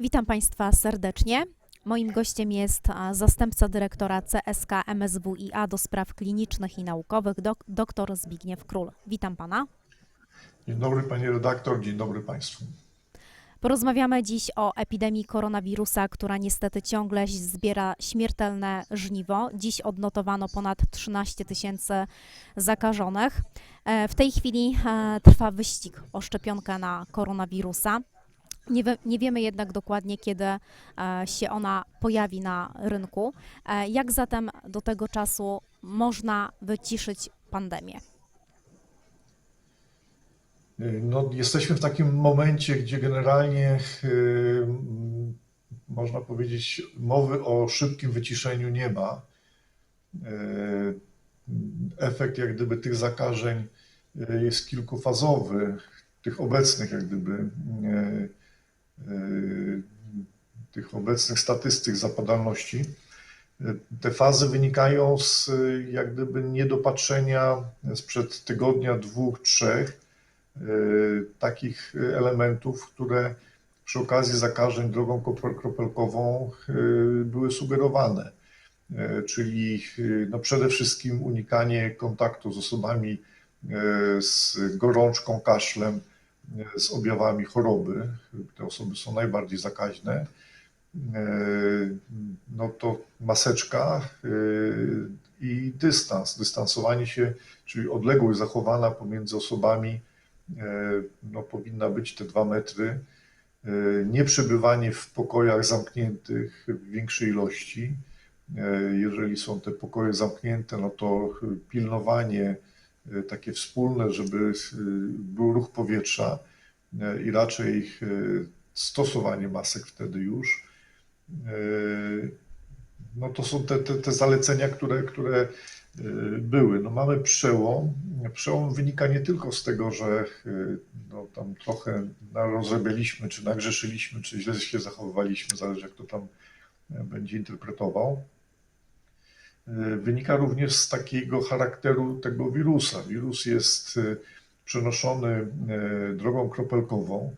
Witam Państwa serdecznie. Moim gościem jest zastępca dyrektora CSK MSWiA do spraw klinicznych i naukowych, dok- dr Zbigniew Król. Witam Pana. Dzień dobry Pani redaktor, dzień dobry Państwu. Porozmawiamy dziś o epidemii koronawirusa, która niestety ciągle zbiera śmiertelne żniwo. Dziś odnotowano ponad 13 tysięcy zakażonych. E, W tej chwili e, trwa wyścig o szczepionkę na koronawirusa. Nie, wie, nie wiemy jednak dokładnie, kiedy e, się ona pojawi na rynku. E, Jak zatem do tego czasu można wyciszyć pandemię? No, jesteśmy w takim momencie, gdzie generalnie y, można powiedzieć, mowy o szybkim wyciszeniu nie ma. Y, efekt jak gdyby tych zakażeń y, jest kilkufazowy, tych obecnych jak gdyby y, tych obecnych statystyk zapadalności. Te fazy wynikają z y, jak gdyby niedopatrzenia sprzed tygodnia, dwóch, trzech y, takich elementów, które przy okazji zakażeń drogą kropelkową y, były sugerowane. Y, Czyli y, no przede wszystkim unikanie kontaktu z osobami y, z gorączką, kaszlem, y, z objawami choroby. Te osoby są najbardziej zakaźne. Y, No to maseczka y, i dystans, dystansowanie się, czyli odległość zachowana pomiędzy osobami e, no, powinna być te dwa metry. E, Nie przebywanie w pokojach zamkniętych w większej ilości. E, Jeżeli są te pokoje zamknięte, no to pilnowanie e, takie wspólne, żeby e, był ruch powietrza e, i raczej e, stosowanie masek wtedy już. No to są te, te, te zalecenia, które, które były. No mamy przełom. Przełom wynika nie tylko z tego, że no, tam trochę rozrabialiśmy, czy nagrzeszyliśmy, czy źle się zachowywaliśmy, zależy jak to tam będzie interpretował. E, Wynika również z takiego charakteru tego wirusa. Wirus jest e, przenoszony e, drogą kropelkową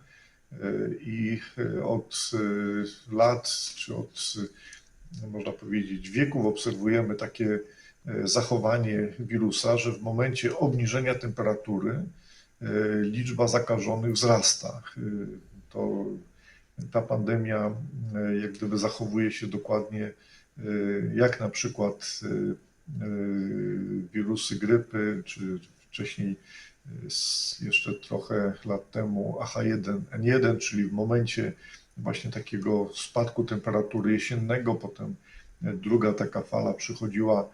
i od lat, czy od można powiedzieć, wieków obserwujemy takie zachowanie wirusa, że w momencie obniżenia temperatury liczba zakażonych wzrasta. To ta pandemia jak gdyby zachowuje się dokładnie jak na przykład e, e, wirusy grypy, czy wcześniej jeszcze trochę lat temu AH1N1, czyli w momencie właśnie takiego spadku temperatury jesiennego, potem druga taka fala przychodziła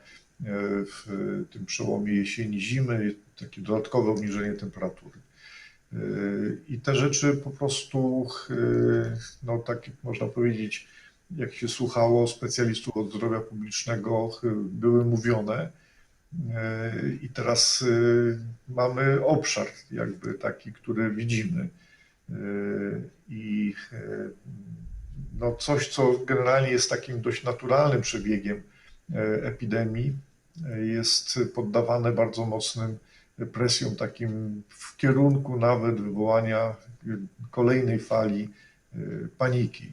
w tym przełomie jesieni, zimy, takie dodatkowe obniżenie temperatury. I te rzeczy po prostu, no tak można powiedzieć, jak się słuchało specjalistów od zdrowia publicznego, były mówione. E, I teraz e, mamy obszar jakby taki, który widzimy. E, I no coś, co generalnie jest takim dość naturalnym przebiegiem epidemii, jest poddawane bardzo mocnym presjom takim w kierunku nawet wywołania kolejnej fali paniki.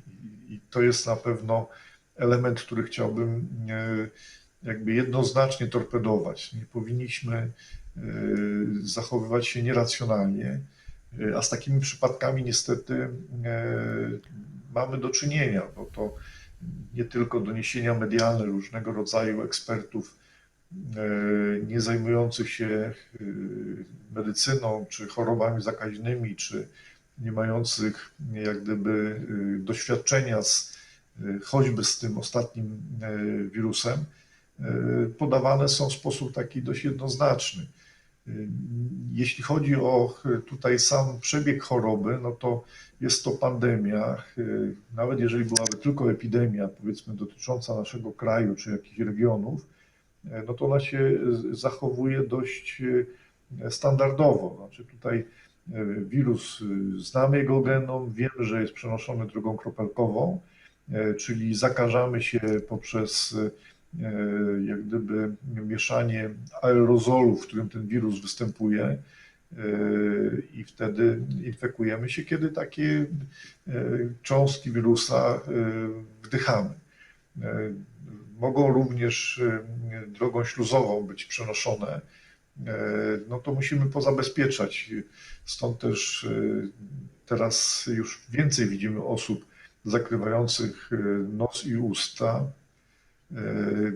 I- to jest na pewno element, który chciałbym e, jakby jednoznacznie torpedować. Nie powinniśmy e, zachowywać się nieracjonalnie, e, a z takimi przypadkami niestety mamy do czynienia, bo to nie tylko doniesienia medialne różnego rodzaju ekspertów nie zajmujących się medycyną, czy chorobami zakaźnymi, czy nie mających jak gdyby e, doświadczenia z, e, choćby z tym ostatnim e, wirusem, podawane są w sposób taki dość jednoznaczny. Jeśli chodzi o tutaj sam przebieg choroby, no to jest to pandemia. Nawet jeżeli byłaby tylko epidemia, powiedzmy, dotycząca naszego kraju czy jakichś regionów, no to ona się zachowuje dość standardowo. Znaczy tutaj wirus, e, znamy jego genom, wiemy, że jest przenoszony drogą kropelkową, e, czyli zakażamy się poprzez e, jak gdyby mieszanie aerozolu, w którym ten wirus występuje. i wtedy infekujemy się, kiedy takie cząstki wirusa wdychamy. Mogą również drogą śluzową być przenoszone, no to musimy pozabezpieczać. Stąd też teraz już więcej widzimy osób zakrywających nos i usta.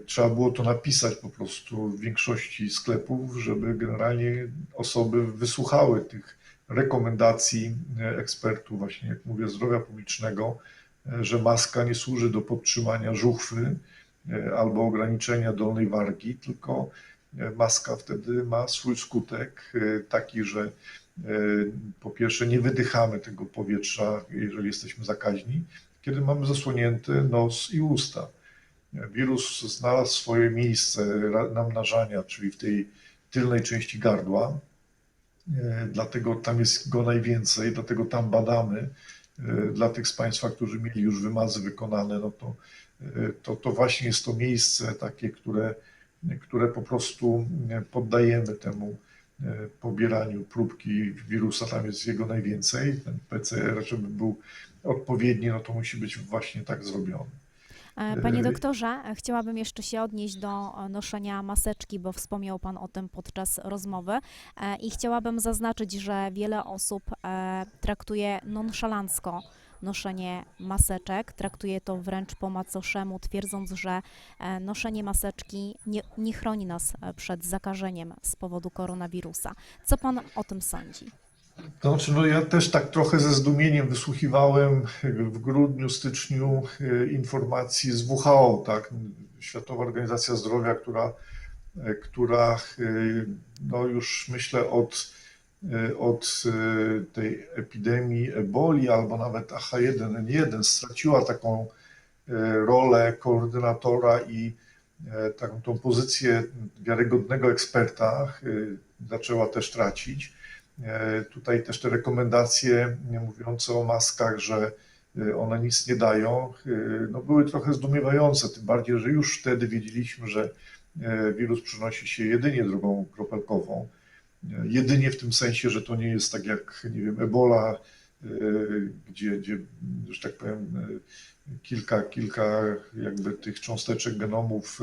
Trzeba było to napisać po prostu w większości sklepów, żeby generalnie osoby wysłuchały tych rekomendacji ekspertów, właśnie jak mówię, zdrowia publicznego, że maska nie służy do podtrzymania żuchwy albo ograniczenia dolnej wargi, tylko maska wtedy ma swój skutek taki, że po pierwsze nie wydychamy tego powietrza, jeżeli jesteśmy zakaźni, kiedy mamy zasłonięty nos i usta. Wirus znalazł swoje miejsce namnażania, czyli w tej tylnej części gardła, dlatego tam jest go najwięcej, dlatego tam badamy. Dla tych z Państwa, którzy mieli już wymazy wykonane, no to, to, to właśnie jest to miejsce takie, które, które po prostu poddajemy temu pobieraniu próbki wirusa, tam jest jego najwięcej. Ten PCR, żeby był odpowiedni, no to musi być właśnie tak zrobiony. E, Panie doktorze, e, chciałabym jeszcze się odnieść do e, noszenia maseczki, bo wspomniał Pan o tym podczas rozmowy e, i chciałabym zaznaczyć, że wiele osób e, traktuje nonszalancko noszenie maseczek, traktuje to wręcz po macoszemu, twierdząc, że e, noszenie maseczki nie, nie chroni nas e, przed zakażeniem z powodu koronawirusa. Co Pan o tym sądzi? To znaczy, no ja też tak trochę ze zdumieniem wysłuchiwałem w grudniu, styczniu e, informacji z WHO, tak, Światowa Organizacja Zdrowia, która, która no już myślę od, od tej epidemii eboli albo nawet AH1N1 straciła taką rolę koordynatora i taką tą pozycję wiarygodnego eksperta, zaczęła też tracić. Tutaj też te rekomendacje mówiące o maskach, że one nic nie dają, no były trochę zdumiewające, tym bardziej, że już wtedy wiedzieliśmy, że wirus przenosi się jedynie drogą kropelkową. Jedynie w tym sensie, że to nie jest tak jak, nie wiem, ebola, gdzie, gdzie że tak powiem, kilka, kilka jakby tych cząsteczek genomów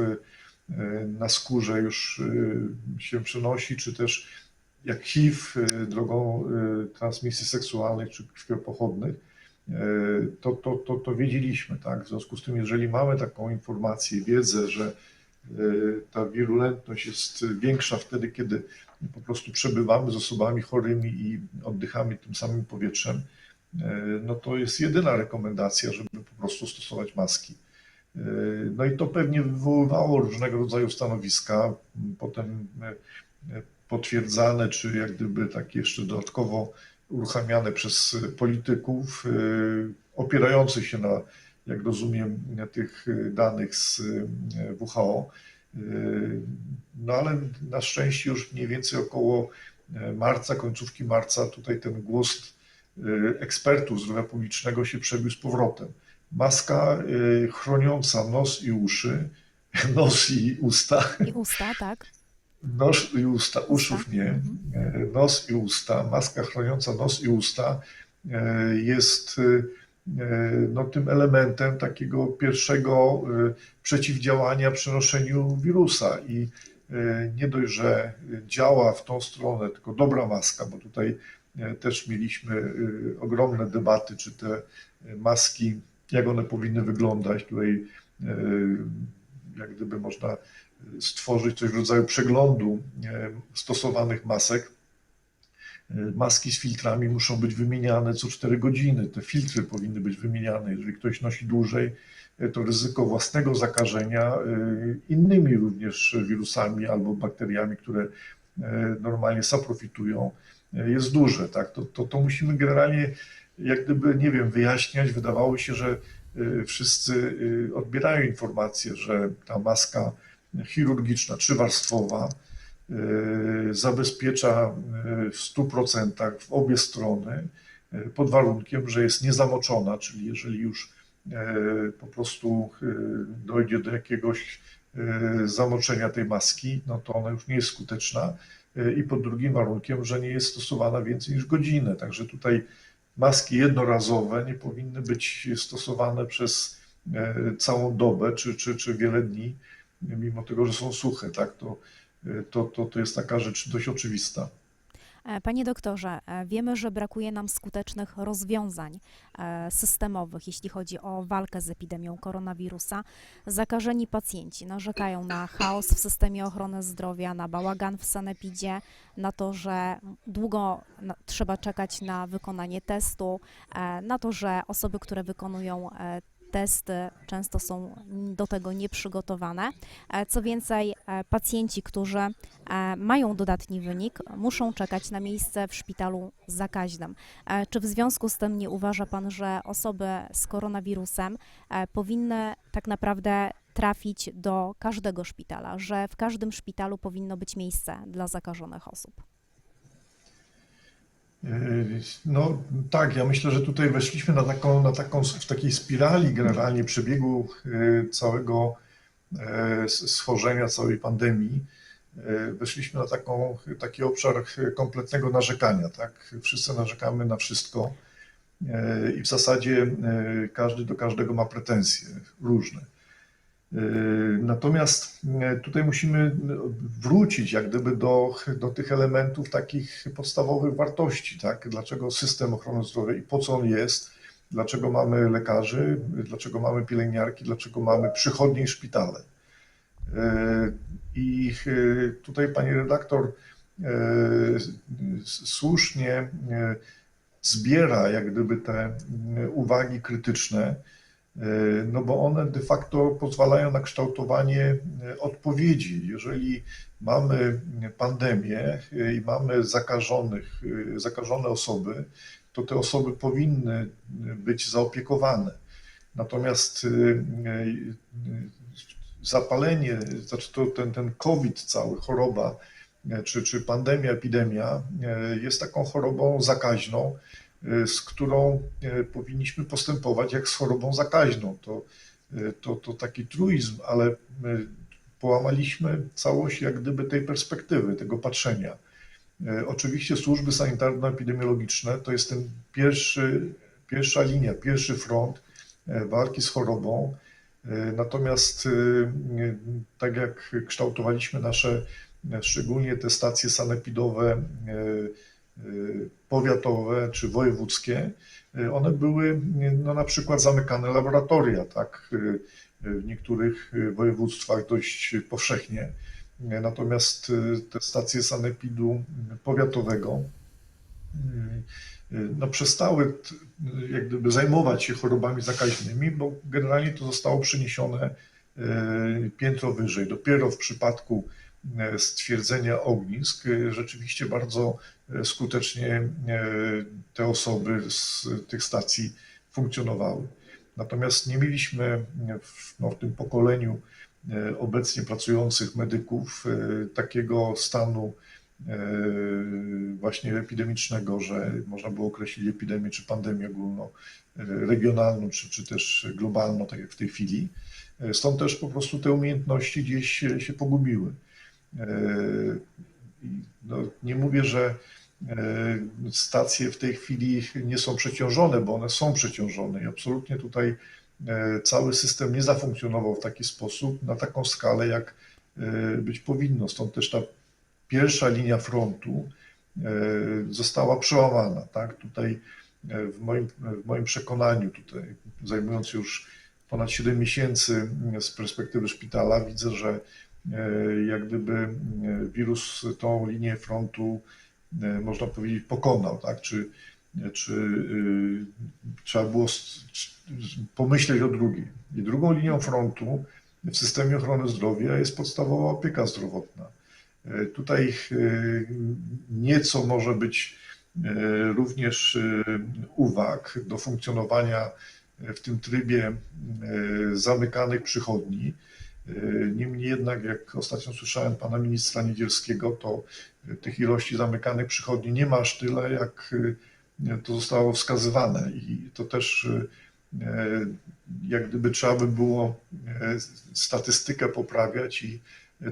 na skórze już się przenosi, czy też jak HIV drogą transmisji seksualnych czy krwiopochodnych, to, to, to, to wiedzieliśmy, tak? W związku z tym, jeżeli mamy taką informację, wiedzę, że ta wirulentność jest większa wtedy, kiedy po prostu przebywamy z osobami chorymi i oddychamy tym samym powietrzem, no to jest jedyna rekomendacja, żeby po prostu stosować maski. No i to pewnie wywoływało różnego rodzaju stanowiska. Potem potwierdzane, czy jak gdyby tak jeszcze dodatkowo uruchamiane przez polityków, opierających się na, jak rozumiem, tych danych z WHO. No ale na szczęście już mniej więcej około marca, końcówki marca, tutaj ten głos ekspertów zdrowia publicznego się przebił z powrotem. Maska chroniąca nos i uszy, nos i usta. I usta, tak? Nos i usta, uszów nie, nos i usta, maska chroniąca nos i usta jest no, tym elementem takiego pierwszego przeciwdziałania przenoszeniu wirusa i nie dość, że działa w tą stronę, tylko dobra maska, bo tutaj też mieliśmy ogromne debaty, czy te maski, jak one powinny wyglądać. Tutaj jak gdyby można stworzyć coś w rodzaju przeglądu stosowanych masek. Maski z filtrami muszą być wymieniane co 4 godziny. Te filtry powinny być wymieniane. Jeżeli ktoś nosi dłużej, to ryzyko własnego zakażenia innymi również wirusami albo bakteriami, które normalnie saprofitują, jest duże. Tak? To, to, to musimy generalnie jak gdyby, nie wiem, wyjaśniać. Wydawało się, że wszyscy odbierają informację, że ta maska chirurgiczna, trzywarstwowa, zabezpiecza w 100% w obie strony, pod warunkiem, że jest niezamoczona, czyli jeżeli już po prostu dojdzie do jakiegoś zamoczenia tej maski, no to ona już nie jest skuteczna. i pod drugim warunkiem, że nie jest stosowana więcej niż godzinę. Także tutaj maski jednorazowe nie powinny być stosowane przez całą dobę czy, czy, czy wiele dni, mimo tego, że są suche. Tak? To, to, to, to jest taka rzecz dość oczywista. E, Panie doktorze, e, wiemy, że brakuje nam skutecznych rozwiązań e, systemowych, jeśli chodzi o walkę z epidemią koronawirusa. Zakażeni pacjenci narzekają na chaos w systemie ochrony zdrowia, na bałagan w sanepidzie, na to, że długo trzeba czekać na wykonanie testu, na to, że osoby, które wykonują testy często są do tego nieprzygotowane. E, Co więcej, e, pacjenci, którzy e, mają dodatni wynik, muszą czekać na miejsce w szpitalu zakaźnym. Czy w związku z tym nie uważa Pan, że osoby z koronawirusem powinny tak naprawdę trafić do każdego szpitala, że w każdym szpitalu powinno być miejsce dla zakażonych osób? Yy, No tak, ja myślę, że tutaj weszliśmy na taką, na taką w takiej spirali generalnie przebiegu yy, całego yy, schorzenia, całej pandemii. Weszliśmy na taką, taki obszar kompletnego narzekania, tak? Wszyscy narzekamy na wszystko i w zasadzie każdy do każdego ma pretensje różne. Yy, Natomiast yy, tutaj musimy wrócić jak gdyby do, do tych elementów takich podstawowych wartości, tak? Dlaczego system ochrony zdrowia i po co on jest, dlaczego mamy lekarzy, dlaczego mamy pielęgniarki, dlaczego mamy przychodnie i szpitale. Yy, I yy, tutaj pani redaktor yy, słusznie yy, zbiera jak gdyby te yy, uwagi krytyczne, no bo one de facto pozwalają na kształtowanie e, odpowiedzi. Jeżeli mamy pandemię e, i mamy zakażonych, e, zakażone osoby, to te osoby powinny być zaopiekowane. Natomiast e, e, zapalenie, znaczy to ten, ten COVID cały, choroba, e, czy, czy pandemia, epidemia e, jest taką chorobą zakaźną, e, z którą e, powinniśmy postępować jak z chorobą zakaźną. To, e, to, to taki truizm, ale połamaliśmy całość jak gdyby tej perspektywy, tego patrzenia. Oczywiście służby sanitarno-epidemiologiczne to jest ten pierwszy, pierwsza linia, pierwszy front walki z chorobą. Natomiast tak jak kształtowaliśmy nasze, szczególnie te stacje sanepidowe, powiatowe czy wojewódzkie, e, one były no, na przykład zamykane laboratoria, tak, e, w niektórych województwach dość powszechnie. Natomiast te stacje sanepidu powiatowego no, przestały jak gdyby zajmować się chorobami zakaźnymi, bo generalnie to zostało przeniesione piętro wyżej. Dopiero w przypadku stwierdzenia ognisk rzeczywiście bardzo skutecznie e, te osoby z tych stacji funkcjonowały. Natomiast nie mieliśmy w, no, w tym pokoleniu e, obecnie pracujących medyków e, takiego stanu e, właśnie epidemicznego, że można było określić epidemię czy pandemię ogólno e, regionalną, czy, czy też globalną, tak jak w tej chwili. E, Stąd też po prostu te umiejętności gdzieś się pogubiły. No, nie mówię, że e, stacje w tej chwili nie są przeciążone, bo one są przeciążone i absolutnie tutaj e, cały system nie zafunkcjonował w taki sposób, na taką skalę, jak e, być powinno. Stąd też ta pierwsza linia frontu została przełamana. Tak? Tutaj w moim, w moim przekonaniu, tutaj zajmując już ponad 7 miesięcy z perspektywy szpitala, widzę, że jak gdyby e, wirus tą linię frontu, e, można powiedzieć, pokonał, tak? Czy, czy trzeba było pomyśleć o drugiej. I drugą linią frontu w systemie ochrony zdrowia jest podstawowa opieka zdrowotna. E, Tutaj e, nieco może być e, również e, uwag do funkcjonowania w tym trybie e, zamykanych przychodni. E, Niemniej jednak, jak ostatnio słyszałem pana ministra Niedzielskiego, to e, tych ilości zamykanych przychodni nie ma aż tyle, jak e, to zostało wskazywane. I to też jak gdyby trzeba by było statystykę poprawiać i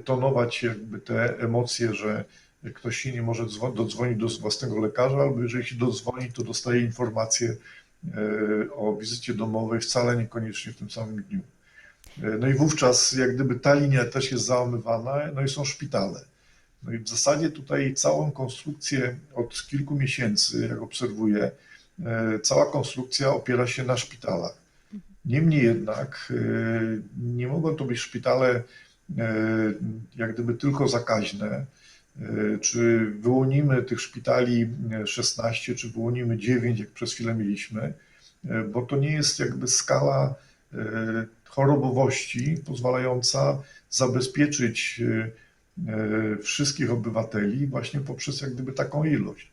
tonować jakby te emocje, że ktoś się nie może dzwo- dodzwonić do własnego lekarza, albo jeżeli się dodzwoni, to dostaje informację o wizycie domowej wcale niekoniecznie w tym samym dniu. E, No i wówczas jak gdyby ta linia też jest załamywana, no i są szpitale. No i w zasadzie tutaj całą konstrukcję od kilku miesięcy, jak obserwuję, e, cała konstrukcja opiera się na szpitalach. Niemniej jednak e, nie mogą to być szpitale jak gdyby tylko zakaźne. Czy wyłonimy tych szpitali e, 16, czy wyłonimy 9, jak przez chwilę mieliśmy, bo to nie jest jakby skala chorobowości pozwalająca zabezpieczyć e, e, wszystkich obywateli właśnie poprzez jak gdyby taką ilość.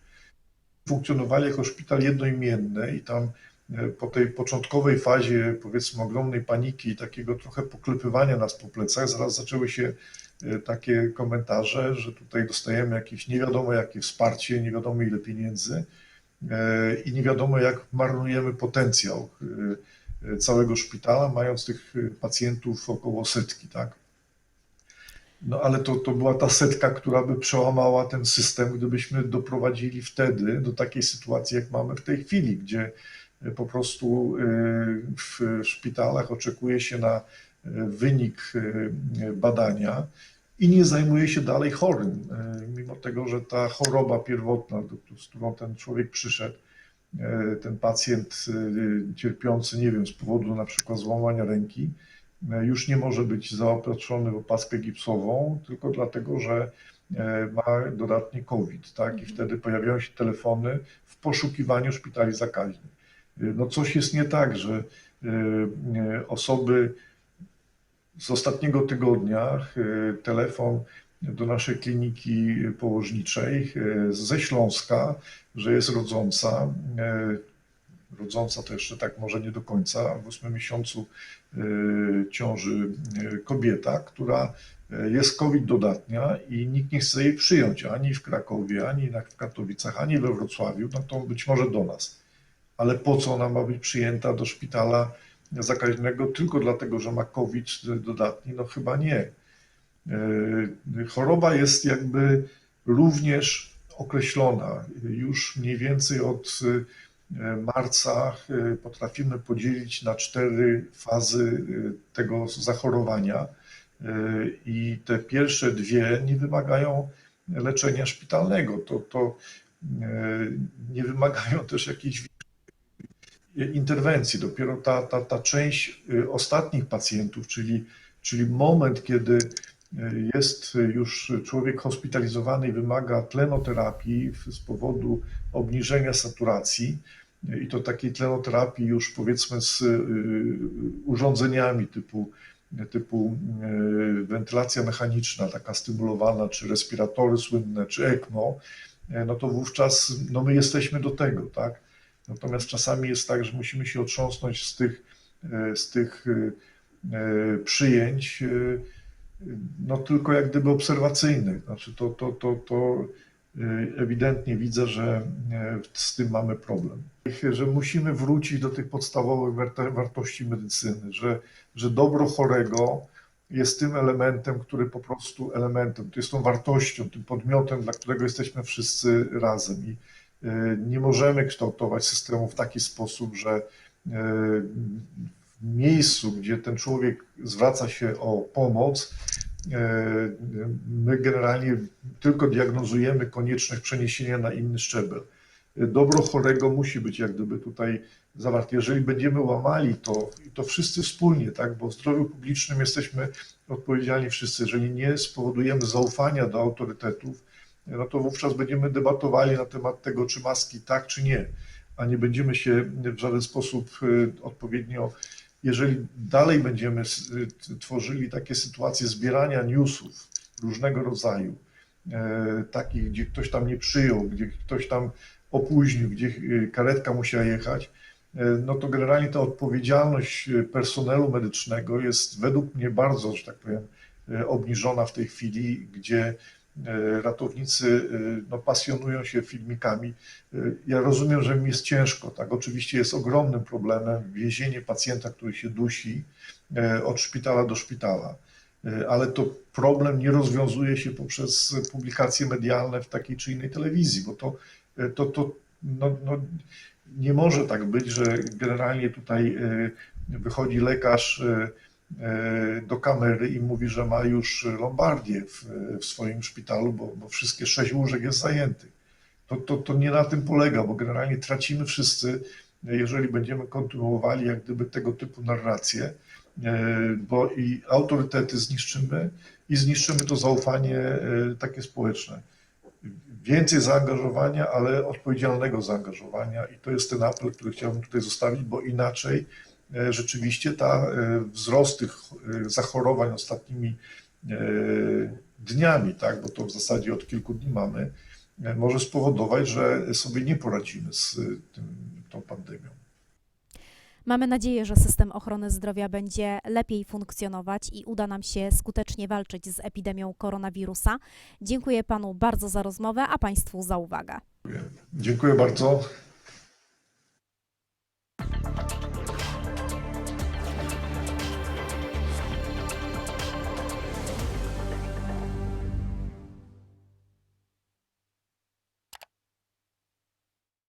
Funkcjonowali jako szpital jednoimienny i tam e, po tej początkowej fazie powiedzmy ogromnej paniki i takiego trochę poklepywania nas po plecach, zaraz zaczęły się takie komentarze, że tutaj dostajemy jakieś nie wiadomo jakie wsparcie, nie wiadomo ile pieniędzy i nie wiadomo jak marnujemy potencjał całego szpitala, mając tych e, pacjentów około setki, tak? No ale to, to była ta setka, która by przełamała ten system, gdybyśmy doprowadzili wtedy do takiej sytuacji, jak mamy w tej chwili, gdzie e, po prostu e, w szpitalach oczekuje się na wynik badania i nie zajmuje się dalej chorym, mimo tego, że ta choroba pierwotna, z którą ten człowiek przyszedł, ten pacjent e, cierpiący, nie wiem, z powodu na przykład złamania ręki, e, już nie może być zaopatrzony w opaskę gipsową, tylko dlatego, że e, ma dodatni COVID, tak? I wtedy pojawiają się telefony w poszukiwaniu szpitali zakaźnych. E, No coś jest nie tak, że e, e, osoby z ostatniego tygodnia e, telefon do naszej kliniki położniczej e, ze Śląska, że jest rodząca. e, Rodząca to jeszcze tak może nie do końca, w ósmym miesiącu e, ciąży kobieta, która jest COVID dodatnia i nikt nie chce jej przyjąć ani w Krakowie, ani w Katowicach, ani we Wrocławiu, no to być może do nas. Ale po co ona ma być przyjęta do szpitala zakaźnego tylko dlatego, że ma COVID dodatni? No chyba nie. E, Choroba jest jakby również określona. Już mniej więcej od e, marca e, potrafimy podzielić na cztery fazy tego zachorowania. I te pierwsze dwie nie wymagają leczenia szpitalnego. To, to nie wymagają też jakiejś interwencji. Dopiero ta, ta, ta część ostatnich pacjentów, czyli, czyli moment, kiedy jest już człowiek hospitalizowany i wymaga tlenoterapii z powodu obniżenia saturacji, y, i to takiej tlenoterapii już powiedzmy z y, urządzeniami typu, typu y, wentylacja mechaniczna, taka stymulowana, czy respiratory słynne, czy ECMO, y, no to wówczas no my jesteśmy do tego, tak? Natomiast czasami jest tak, że musimy się otrząsnąć z tych, e, z tych e, e, przyjęć, e, no tylko jak gdyby obserwacyjnych. Znaczy to, to, to, to e, ewidentnie widzę, że e, z tym mamy problem. Że musimy wrócić do tych podstawowych wartości medycyny, że, że dobro chorego jest tym elementem, który po prostu elementem, to jest tą wartością, tym podmiotem, dla którego jesteśmy wszyscy razem. I E, nie możemy kształtować systemu w taki sposób, że miejscu, gdzie ten człowiek zwraca się o pomoc, e, my generalnie tylko diagnozujemy konieczność przeniesienia na inny szczebel. Dobro chorego musi być jak gdyby tutaj zawarte. Jeżeli będziemy łamali to, to wszyscy wspólnie, tak, bo w zdrowiu publicznym jesteśmy odpowiedzialni wszyscy, jeżeli nie spowodujemy zaufania do autorytetów, no to wówczas będziemy debatowali na temat tego, czy maski tak, czy nie, a nie będziemy się w żaden sposób y, odpowiednio, jeżeli dalej będziemy tworzyli takie sytuacje zbierania newsów różnego rodzaju, e, takich, gdzie ktoś tam nie przyjął, gdzie ktoś tam opóźnił, gdzie y, karetka musiała jechać, e, no to generalnie ta odpowiedzialność personelu medycznego jest według mnie bardzo, że tak powiem, e, obniżona w tej chwili, gdzie e, ratownicy e, no, pasjonują się filmikami. E, Ja rozumiem, że im jest ciężko, tak? Oczywiście jest ogromnym problemem wiezienie pacjenta, który się dusi e, od szpitala do szpitala. E, ale to problem nie rozwiązuje się poprzez publikacje medialne w takiej czy innej telewizji, bo to, e, to, to no, no, nie może tak być, że generalnie tutaj e, wychodzi lekarz e, e, do kamery i mówi, że ma już lombardię w, w swoim szpitalu, bo, bo wszystkie sześć łóżek jest zajętych. To, to, to nie na tym polega, bo generalnie tracimy wszyscy, jeżeli będziemy kontynuowali jak gdyby tego typu narracje, e, bo i autorytety zniszczymy i zniszczymy to zaufanie e, takie społeczne. Więcej zaangażowania, ale odpowiedzialnego zaangażowania i to jest ten apel, który chciałbym tutaj zostawić, bo inaczej e, rzeczywiście ta e, wzrost tych e, zachorowań ostatnimi e, dniami, tak, bo to w zasadzie od kilku dni mamy, e, może spowodować, że sobie nie poradzimy z e, tym, tą pandemią. Mamy nadzieję, że system ochrony zdrowia będzie lepiej funkcjonować i uda nam się skutecznie walczyć z epidemią koronawirusa. Dziękuję panu bardzo za rozmowę, a państwu za uwagę. Dziękuję bardzo.